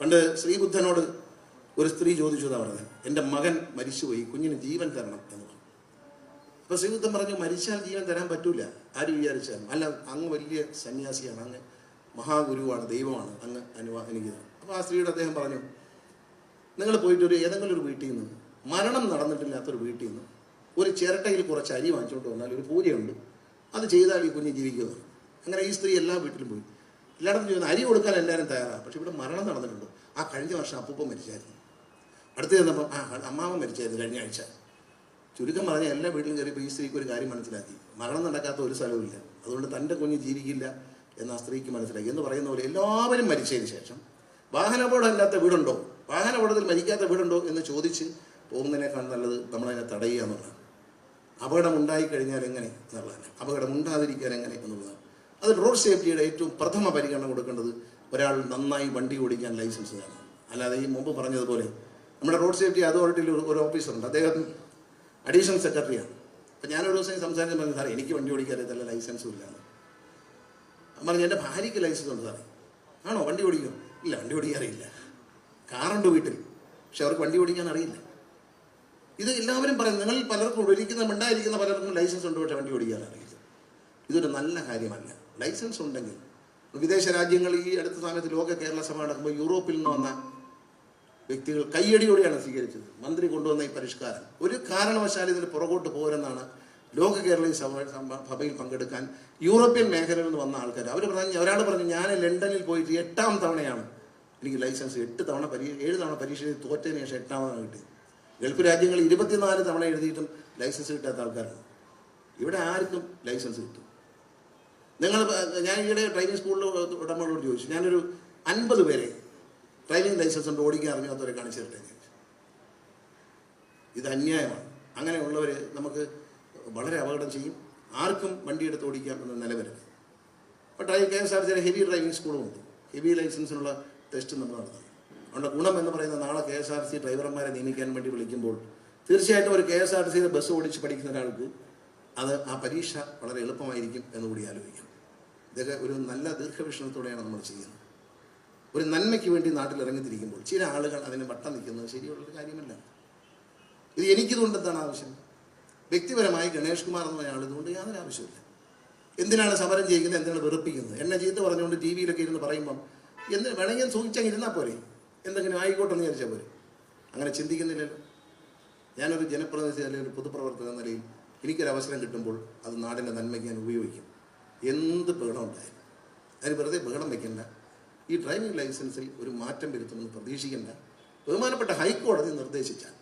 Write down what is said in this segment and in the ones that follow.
പണ്ട് ശ്രീബുദ്ധനോട് ഒരു സ്ത്രീ ചോദിച്ചു എന്നാ പറഞ്ഞത് എന്റെ മകൻ മരിച്ചുപോയി കുഞ്ഞിന് ജീവൻ തരണം എന്ന് പറഞ്ഞു. അപ്പൊ ശ്രീബുദ്ധൻ പറഞ്ഞു മരിച്ചാൽ ജീവൻ തരാൻ പറ്റൂല. ആര് വിചാരിച്ചാലും. അല്ല അങ്ങ് വലിയ സന്യാസിയാണ് അങ്ങ് മഹാഗുരുവാണ് ദൈവമാണ് അങ്ങ് അനുവാ അനുഗ്രഹം അപ്പൊ ആ സ്ത്രീയുടെ അദ്ദേഹം പറഞ്ഞു നിങ്ങൾ പോയിട്ട് ഒരു ഏതെങ്കിലും ഒരു വീട്ടിൽ നിന്ന് മരണം നടന്നിട്ടില്ലാത്തൊരു വീട്ടിൽ നിന്ന് ഒരു ചിരട്ടയിൽ കുറച്ച് അരി വാങ്ങിച്ചുകൊണ്ട് വന്നാൽ ഒരു പൂജയുണ്ട് അത് ചെയ്താൽ ഈ കുഞ്ഞ് ജീവിക്കുന്നത് അങ്ങനെ ഈ സ്ത്രീ എല്ലാ വീട്ടിലും പോയി. എല്ലായിടത്തും ചെയ്യുന്ന അരി കൊടുക്കാൻ എല്ലാവരും തയ്യാറാണ് പക്ഷെ ഇവിടെ മരണം നടന്നിട്ടുണ്ട്. ആ കഴിഞ്ഞ വർഷം അപ്പൂപ്പം മരിച്ചായിരുന്നു. അടുത്ത് ചെന്നപ്പം ആ അമ്മാവൻ മരിച്ചായിരുന്നു കഴിഞ്ഞ ആഴ്ച. ചുരുക്കം പറഞ്ഞ എല്ലാ വീട്ടിലും കയറിയപ്പോൾ ഈ സ്ത്രീക്ക് ഒരു കാര്യം മനസ്സിലാക്കി. മരണം നടക്കാത്ത ഒരു സ്ഥലവുമില്ല അതുകൊണ്ട് തന്റെ കുഞ്ഞ് ജീവിക്കില്ല എന്ന് ആ സ്ത്രീക്ക് മനസ്സിലാക്കി. എന്ന് പറയുന്ന പോലെ എല്ലാവരും മരിച്ചതിന് ശേഷം വാഹനാപകടമില്ലാത്ത വീടുണ്ടോ? വാഹനാപകടത്തിൽ മരിക്കാത്ത വീടുണ്ടോ എന്ന് ചോദിച്ച് പോകുന്നതിനേക്കാൾ നല്ലത് നമ്മളതിനെ തടയുക എന്നുള്ളതാണ്. അപകടം ഉണ്ടായിക്കഴിഞ്ഞാൽ എങ്ങനെ എന്നുള്ളതാണ് അപകടം ഉണ്ടാതിരിക്കാൻ എങ്ങനെ എന്നുള്ളതാണ്. അത് റോഡ് സേഫ്റ്റിയുടെ ഏറ്റവും പ്രഥമ പരിഗണന കൊടുക്കേണ്ടത് ഒരാൾ നന്നായി വണ്ടി ഓടിക്കാൻ ലൈസൻസ് വേണം അല്ലാതെ ഈ മുമ്പ് പറഞ്ഞതുപോലെ നമ്മുടെ റോഡ് സേഫ്റ്റി അതോറിറ്റിയിൽ ഒരു- ഓഫീസറുണ്ട്. അദ്ദേഹം അഡീഷണൽ സെക്രട്ടറിയാണ്. അപ്പം ഞാനൊരു ദിവസം സംസാരിച്ച് പറഞ്ഞു സാറേ എനിക്ക് വണ്ടി ഓടിക്കാൻ അറിയത്തില്ല ലൈസൻസും അവൻ പറഞ്ഞു എന്റെ ഭാര്യയ്ക്ക് ലൈസൻസ് ഉണ്ട് സാറേ. ആണോ? വണ്ടി ഓടിക്കും? ഇല്ല വണ്ടി ഓടിക്കാൻ കാറുണ്ട് വീട്ടിൽ പക്ഷെ അവർക്ക് വണ്ടി ഓടിക്കാൻ അറിയില്ല. ഇത് എല്ലാവരും പറയും നിങ്ങൾ പലർക്കും ഒരിക്കുന്ന മിണ്ടായിരിക്കുന്ന പലർക്കും ലൈസൻസ് ഉണ്ട് പക്ഷെ വണ്ടി ഓടിക്കാൻ അറിയില്ല. ഇതൊരു നല്ല കാര്യമല്ല. ലൈസൻസ് ഉണ്ടെങ്കിൽ. വിദേശ രാജ്യങ്ങൾ ഈ അടുത്ത സമയത്ത് ലോക കേരള സഭ നടക്കുമ്പോൾ യൂറോപ്പിൽ നിന്ന് വന്ന വ്യക്തികൾ കയ്യടിയോടെയാണ് സ്വീകരിച്ചത്. മന്ത്രി കൊണ്ടുവന്ന ഈ പരിഷ്കാരം. ഒരു കാരണവശാലും ഇതിന് പുറകോട്ട് പോരെന്നാണ് ലോക കേരള ഈ സഭ സഭ- സഭയിൽ പങ്കെടുക്കാൻ യൂറോപ്യൻ മേഖലയിൽ നിന്ന് വന്ന ആൾക്കാർ. അവർ പറഞ്ഞു ഒരാൾ പറഞ്ഞു ഞാൻ ലണ്ടനിൽ പോയിട്ട് എട്ടാം തവണയാണ് എനിക്ക് ലൈസൻസ് എട്ട് തവണ പരീക്ഷ ഏഴ് തവണ പരീക്ഷ എഴുതി തോറ്റതിന് ശേഷം എട്ടാമതാണ് കിട്ടി ഗൾഫ് രാജ്യങ്ങൾ ഇരുപത്തിനാല് തവണ എഴുതിയിട്ടും ലൈസൻസ് കിട്ടാത്ത ആൾക്കാരാണ്. ഇവിടെ ആർക്കും ലൈസൻസ് കിട്ടും. നിങ്ങൾ ഞാൻ ഈയിടെ ഡ്രൈവിംഗ് സ്കൂളിൽ ഉടമകളോട് ചോദിച്ചു. ഞാനൊരു അൻപത് പേരെ ഡ്രൈവിംഗ് ലൈസൻസ് ഉണ്ട് ഓടിക്കാൻ അറിഞ്ഞാത്തവരെ കാണിച്ചു തരട്ടെ. ഇത് അന്യായമാണ്. അങ്ങനെയുള്ളവർ നമുക്ക് വളരെ അപകടം ചെയ്യും. ആർക്കും വണ്ടി എടുത്ത് ഓടിക്കാം എന്ന നിലവരുത് അപ്പോൾ ഡ്രൈവ് കെ എസ് ആർ ചില ഹെവി ഡ്രൈവിംഗ് സ്കൂളും ഉണ്ട്. ഹെവി ലൈസൻസിനുള്ള ടെസ്റ്റ് നമ്മൾ നടത്തണം അതുകൊണ്ട് ഗുണം എന്ന് പറയുന്ന നാളെ കെ എസ് ആർ സി ഡ്രൈവർമാരെ നിയമിക്കാൻ വേണ്ടി വിളിക്കുമ്പോൾ തീർച്ചയായിട്ടും ഒരു കെ എസ് ആർ സിയിൽ ബസ് ഓടിച്ച് പഠിക്കുന്ന ഒരാൾക്ക് അത് ആ പരീക്ഷ വളരെ എളുപ്പമായിരിക്കും എന്നുകൂടി ആലോചിക്കണം ഇതൊക്കെ ഒരു നല്ല ദീർഘവീക്ഷണത്തോടെയാണ് നമ്മൾ ചെയ്യുന്നത്. ഒരു നന്മയ്ക്ക് വേണ്ടി നാട്ടിൽ ഇറങ്ങിത്തിരിക്കുമ്പോൾ ചില ആളുകൾ അതിന് വട്ടം നിൽക്കുന്നത് ശരിയുള്ളൊരു കാര്യമല്ല. ഇത് എനിക്കിതുകൊണ്ട് എന്താണ് ആവശ്യം? വ്യക്തിപരമായി ഗണേഷ് കുമാർ എന്ന് പറഞ്ഞ ആൾ ഇതുകൊണ്ട് യാതൊരു ആവശ്യമില്ല എന്തിനാണ് സമരം ചെയ്യുന്നത് എന്തിനാണ് വെറുപ്പിക്കുന്നത്? എന്നെ ചീത്ത പറഞ്ഞുകൊണ്ട് ടി വിയിലൊക്കെ ഇരുന്ന് പറയുമ്പം എന്ത് വേണമെങ്കിൽ സൂചിച്ചങ്ങ് ഇരുന്നാൽ പോരെ? എന്തെങ്കിലും ആയിക്കോട്ടെ എന്ന് വിചാരിച്ചാൽ പോരെ? അങ്ങനെ ചിന്തിക്കുന്നില്ലല്ലോ. ഞാനൊരു ജനപ്രതിനിധി അല്ലെങ്കിൽ ഒരു പൊതുപ്രവർത്തക എന്ന നിലയിൽ എനിക്കൊരു അവസരം കിട്ടുമ്പോൾ അത് നാടിന്റെ നന്മയ്ക്ക് ഞാൻ ഉപയോഗിക്കും. എന്ത് ബഹളം ഉണ്ടായാലും. അതിന് വെറുതെ ബഹളം വയ്ക്കണ്ട ഈ ഡ്രൈവിംഗ് ലൈസൻസിൽ ഒരു മാറ്റം വരുത്തുമെന്ന് പ്രതീക്ഷിക്കേണ്ട. ബഹുമാനപ്പെട്ട ഹൈക്കോടതി നിർദ്ദേശിച്ചാൽ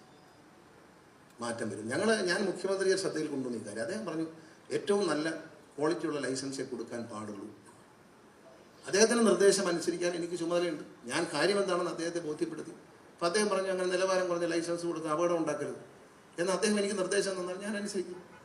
മാറ്റം വരും. ഞങ്ങൾ ഞാൻ മുഖ്യമന്ത്രിയെ ശ്രദ്ധയിൽ കൊണ്ടുവന്ന കാര്യം. അദ്ദേഹം പറഞ്ഞു ഏറ്റവും നല്ല ക്വാളിറ്റിയുള്ള ലൈസൻസേ കൊടുക്കാൻ പാടുള്ളൂ. അദ്ദേഹത്തിന്റെ നിർദ്ദേശം അനുസരിക്കാൻ എനിക്ക് ചുമതലയുണ്ട്. ഞാൻ കാര്യം എന്താണെന്ന് അദ്ദേഹത്തെ ബോധ്യപ്പെടുത്തി. അപ്പോൾ അദ്ദേഹം പറഞ്ഞു അങ്ങനെ നിലവാരം കുറഞ്ഞ ലൈസൻസ് കൊടുത്ത് അപകടം ഉണ്ടാക്കരുത്. എന്ന് അദ്ദേഹം എനിക്ക് നിർദ്ദേശം തന്നാൽ ഞാൻ അനുസരിക്കും.